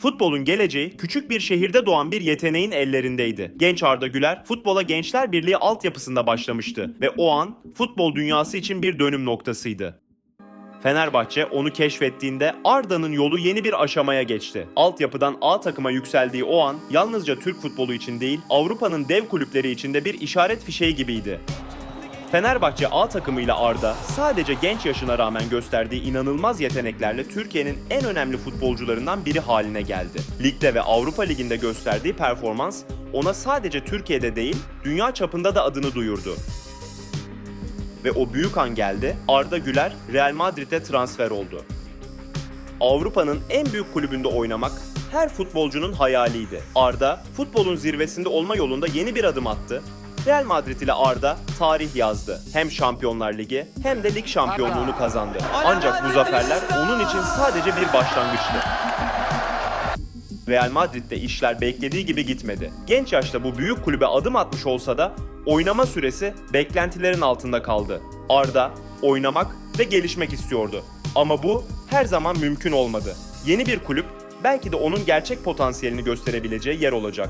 Futbolun geleceği küçük bir şehirde doğan bir yeteneğin ellerindeydi. Genç Arda Güler futbola Gençler Birliği altyapısında başlamıştı ve o an futbol dünyası için bir dönüm noktasıydı. Fenerbahçe onu keşfettiğinde Arda'nın yolu yeni bir aşamaya geçti. Altyapıdan A takıma yükseldiği o an yalnızca Türk futbolu için değil Avrupa'nın dev kulüpleri için de bir işaret fişeği gibiydi. Fenerbahçe A takımıyla Arda sadece genç yaşına rağmen gösterdiği inanılmaz yeteneklerle Türkiye'nin en önemli futbolcularından biri haline geldi. Ligde ve Avrupa Ligi'nde gösterdiği performans ona sadece Türkiye'de değil dünya çapında da adını duyurdu. Ve o büyük an geldi. Arda Güler Real Madrid'e transfer oldu. Avrupa'nın en büyük kulübünde oynamak her futbolcunun hayaliydi. Arda futbolun zirvesinde olma yolunda yeni bir adım attı. Real Madrid ile Arda tarih yazdı. Hem Şampiyonlar Ligi hem de lig şampiyonluğunu kazandı. Ancak bu zaferler onun için sadece bir başlangıçtı. Real Madrid'de işler beklediği gibi gitmedi. Genç yaşta bu büyük kulübe adım atmış olsa da oynama süresi beklentilerin altında kaldı. Arda oynamak ve gelişmek istiyordu. Ama bu her zaman mümkün olmadı. Yeni bir kulüp belki de onun gerçek potansiyelini gösterebileceği yer olacak.